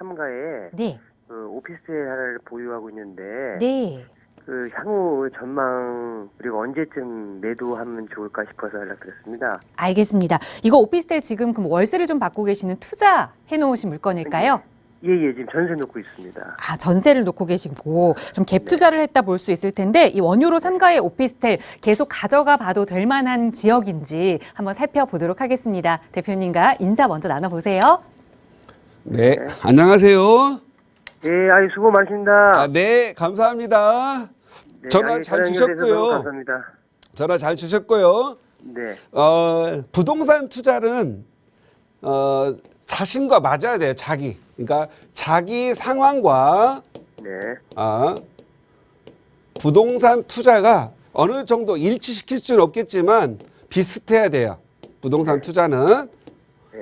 3가에 네. 그 오피스텔 하나를 보유하고 있는데 네. 그 향후 전망 그리고 언제쯤 매도하면 좋을까 싶어서 연락드렸습니다. 알겠습니다. 이거 오피스텔 지금 그럼 월세를 좀 받고 계시는 투자 해놓으신 물건일까요? 예예 지금 전세 놓고 있습니다. 아, 전세를 놓고 계시고 좀갭 투자를 했다 볼 수 있을 텐데 이 원효로 3가의 오피스텔 계속 가져가 봐도 될 만한 지역인지 한번 살펴보도록 하겠습니다. 대표님과 인사 먼저 나눠보세요. 네, 안녕하세요. 예, 아이 수고 많으십니다. 아, 네, 감사합니다. 네, 전화 아이, 잘 전화 연결돼서 주셨고요. 너무 감사합니다. 전화 잘 주셨고요. 네, 어, 부동산 투자는 어, 자신과 맞아야 돼요. 자기. 그러니까 자기 상황과 네, 아, 부동산 투자가 어느 정도 일치시킬 수는 없겠지만 비슷해야 돼요. 부동산 투자는.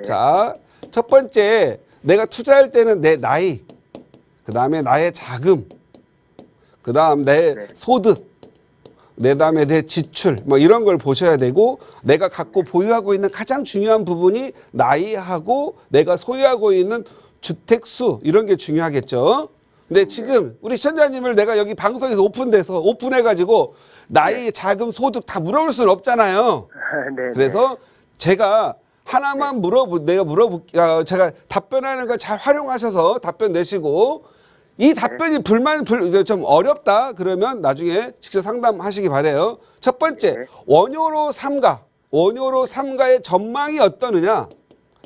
자, 첫 번째, 내가 투자할 때는 내 나이, 그 다음에 나의 자금, 그 다음 내 네. 소득, 내 다음에 내 지출, 뭐 이런 걸 보셔야 되고, 내가 갖고 보유하고 있는 가장 중요한 부분이 나이하고 내가 소유하고 있는 주택수, 이런 게 중요하겠죠. 근데 지금 우리 시청자님을 내가 여기 방송에서 오픈돼서 오픈해가지고 나이, 자금, 소득 다 물어볼 수는 없잖아요. 네, 그래서 제가 하나만 물어보 내가 물어볼 아, 제가 답변하는 걸 잘 활용하셔서 답변 내시고 이 답변이 불만 불, 좀 어렵다 그러면 나중에 직접 상담하시기 바래요. 첫 번째 네. 원효로 삼가 원효로 삼가의 전망이 어떠느냐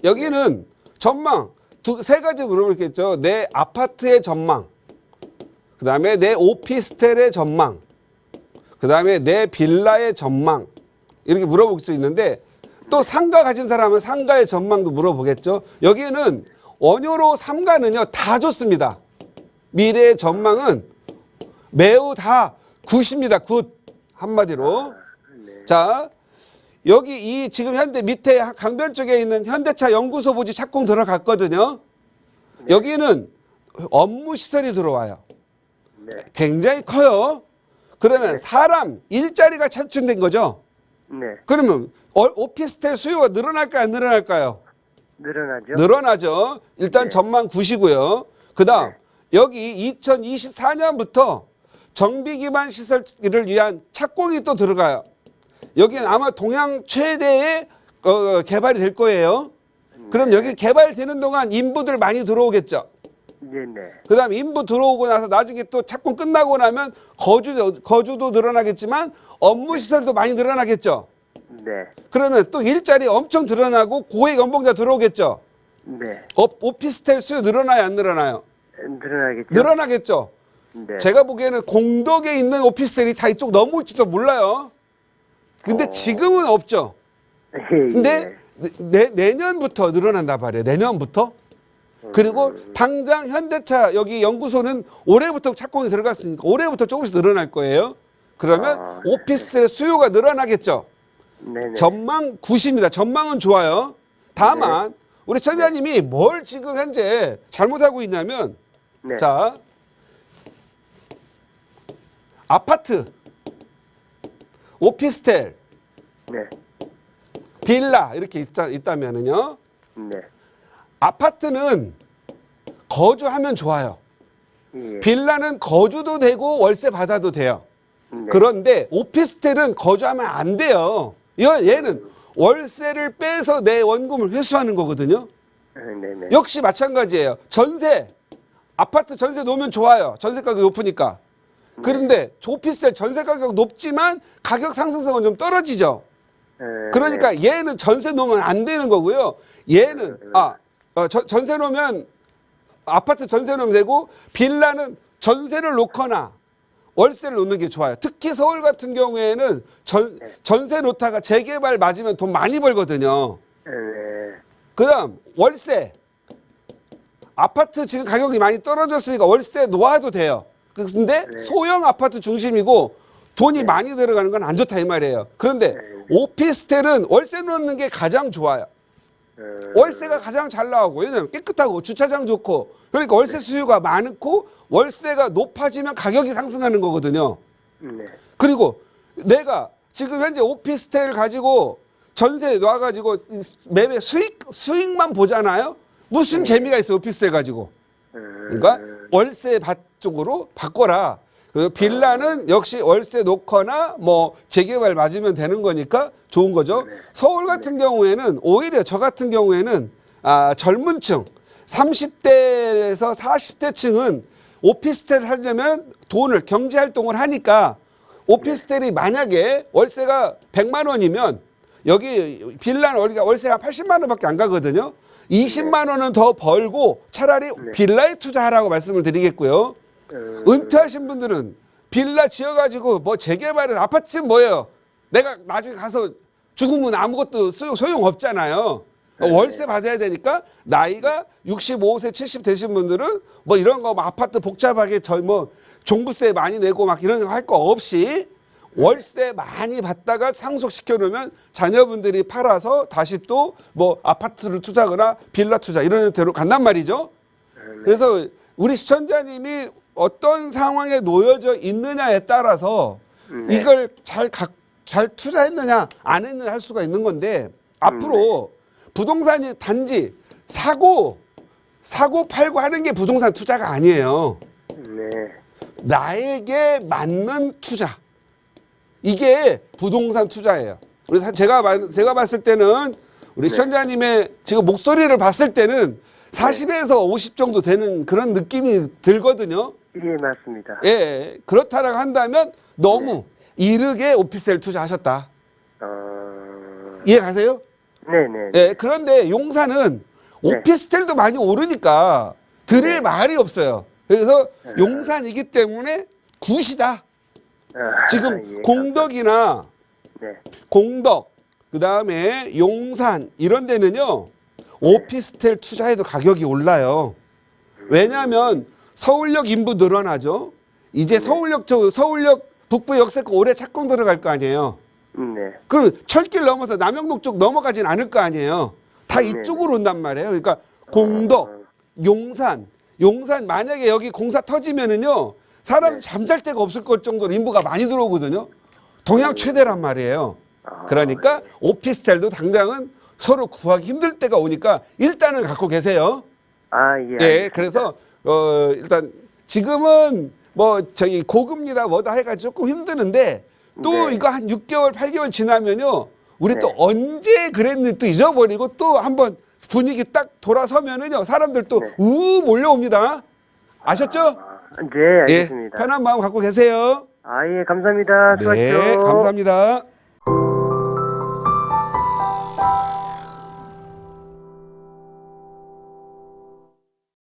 여기는 전망 두 세 가지 물어볼겠죠. 내 아파트의 전망, 그 다음에 내 오피스텔의 전망, 그 다음에 내 빌라의 전망 이렇게 물어볼 수 있는데 또 상가 가진 사람은 상가의 전망도 물어보겠죠. 여기는 원효로 삼가는요 다 좋습니다. 미래의 전망은 매우 다 굿입니다. 굿 한마디로. 자 여기 이 지금 현대 밑에 강변 쪽에 있는 현대차 연구소 부지 착공 들어갔거든요. 여기는 업무 시설이 들어와요. 네, 굉장히 커요. 그러면 사람 일자리가 창출된 거죠. 네, 그러면 어- 오피스텔 수요가 늘어날까요, 안 늘어날까요? 늘어나죠. 늘어나죠. 일단 네. 전망 구시고요. 그다음 여기 2024년부터 정비 기반 시설을 위한 착공이 또 들어가요. 여기는 아마 동양 최대의 어, 개발이 될 거예요. 그럼 여기 개발되는 동안 인부들 많이 들어오겠죠. 네, 네, 그다음 인부 들어오고 나서 나중에 또 착공 끝나고 나면 거주 거주도 늘어나겠지만 업무 시설도 많이 늘어나겠죠. 네, 그러면 또 일자리 엄청 늘어나고 고액 연봉자 들어오겠죠. 네, 어, 오피스텔 수요 늘어나요, 안 늘어나요? 늘어나겠죠. 늘어나겠죠. 네, 제가 보기에는 공덕에 있는 오피스텔이 다 이쪽 넘을지도 몰라요. 근데 어. 지금은 없죠. 예, 근데 내, 내년부터 늘어난다 말이에요. 내년부터. 그리고 당장 현대차 여기 연구소는 올해부터 착공이 들어갔으니까 올해부터 조금씩 늘어날 거예요. 그러면 아, 오피스텔의 수요가 늘어나겠죠. 네, 네, 전망 굿입니다. 전망은 좋아요. 다만 우리 천자님이 뭘 지금 현재 잘못하고 있냐면 네, 자 아파트, 오피스텔, 네, 빌라 이렇게 있다, 있다면은요. 네, 아파트는 거주하면 좋아요. 예, 빌라는 거주도 되고 월세 받아도 돼요. 네, 그런데 오피스텔은 거주하면 안 돼요. 얘- 얘는 월세를 빼서 내 원금을 회수하는 거거든요. 네, 네, 역시 마찬가지예요. 전세, 아파트 전세 놓으면 좋아요. 전세 가격 높으니까. 그런데 오피스텔 전세 가격 높지만 가격 상승성은 좀 떨어지죠. 네, 그러니까 얘는 전세 놓으면 안 되는 거고요. 얘는 아 어, 저- 전세 놓으면 아파트 전세 놓으면 되고 빌라는 전세를 놓거나 월세를 놓는 게 좋아요. 특히 서울 같은 경우에는 전, 전세 놓다가 재개발 맞으면 돈 많이 벌거든요. 네, 네, 그다음 월세 아파트 지금 가격이 많이 떨어졌으니까 월세 놓아도 돼요. 근데 네. 소형 아파트 중심이고 돈이 많이 들어가는 건 안 좋다 이 말이에요. 그런데 오피스텔은 월세 놓는 게 가장 좋아요. 어, 월세가 가장 잘 나오고 왜냐면 깨끗하고 주차장 좋고. 그러니까 월세 수요가 많고 월세가 높아지면 가격이 상승하는 거거든요. 네, 그리고 내가 지금 현재 오피스텔 가지고 전세 놔가지고 매매 수익 수익만 보잖아요. 무슨 재미가 있어 요 오피스텔 가지고? 그러니까 월세 밭 쪽으로 바꿔라. 그 빌라는 역시 월세 놓거나 뭐 재개발 맞으면 되는 거니까 좋은 거죠. 서울 같은 경우에는 오히려 저 같은 경우에는 아, 젊은 층 30대에서 40대 층은 오피스텔 하려면 돈을 경제 활동을 하니까 오피스텔이 만약에 월세가 100만 원이면 여기 빌라는 우리가 월세가 80만 원밖에 안 가거든요. 20만 원은 더 벌고 차라리 빌라에 투자하라고 말씀을 드리겠고요. 은퇴하신 분들은 빌라 지어가지고 뭐 재개발해서 아파트 뭐예요? 내가 나중에 가서 죽으면 아무것도 소용, 없잖아요. 월세 받아야 되니까 나이가 65세, 70 되신 분들은 뭐 이런 거 뭐 아파트 복잡하게 저 뭐 종부세 많이 내고 막 이런 거 할 거 없이 월세 많이 받다가 상속시켜 놓으면 자녀분들이 팔아서 다시 또 뭐 아파트를 투자하거나 빌라 투자 이런 데로 간단 말이죠. 그래서 우리 시청자님이 어떤 상황에 놓여져 있느냐에 따라서 이걸 잘, 각, 잘 투자했느냐 안 했느냐 할 수가 있는 건데 앞으로 부동산이 단지 사고 사고 팔고 하는 게 부동산 투자가 아니에요. 네. 나에게 맞는 투자. 이게 부동산 투자예요. 사- 제가 봐- 제가 봤을 때는 우리 시청자님의 지금 목소리를 봤을 때는 40에서 50 정도 되는 그런 느낌이 들거든요. 예, 맞습니다. 예, 그렇다라고 한다면 너무 이르게 오피스텔 투자하셨다. 어, 이해 가세요? 네네. 예, 그런데 용산은 오피스텔도 많이 오르니까 드릴 말이 없어요. 그래서 용산이기 때문에 굿이다. 아, 지금 예, 공덕이나 네. 공덕, 그 다음에 용산 이런 데는요 오피스텔 투자해도 가격이 올라요. 왜냐하면 서울역 인부 늘어나죠. 이제 서울역 저 서울역 북부 역세권 올해 착공 들어갈 거 아니에요. 네. 그럼 철길 넘어서 남영동 쪽 넘어가진 않을 거 아니에요. 다 네. 이쪽으로 온단 말이에요. 그러니까 공덕, 용산, 용산 만약에 여기 공사 터지면은요 사람 네. 잠잘 데가 없을 것 정도로 인부가 많이 들어오거든요. 동양 최대란 말이에요. 아, 그러니까 오피스텔도 당장은 서로 구하기 힘들 때가 오니까 일단은 갖고 계세요. 아, 예. 예. 그래서 어 일단 지금은 뭐 저기 고금리다 뭐다 해가지고 조금 힘드는데 또 네. 이거 한 6개월, 8개월 지나면요 우리 또 네. 언제 그랬는지 또 잊어버리고 또 한번 분위기 딱 돌아서면은요 사람들 또 네. 우 몰려옵니다. 아셨죠? 아, 네, 예, 알겠습니다. 편한 마음 갖고 계세요. 아, 예, 감사합니다. 수고하십시오. 네, 감사합니다.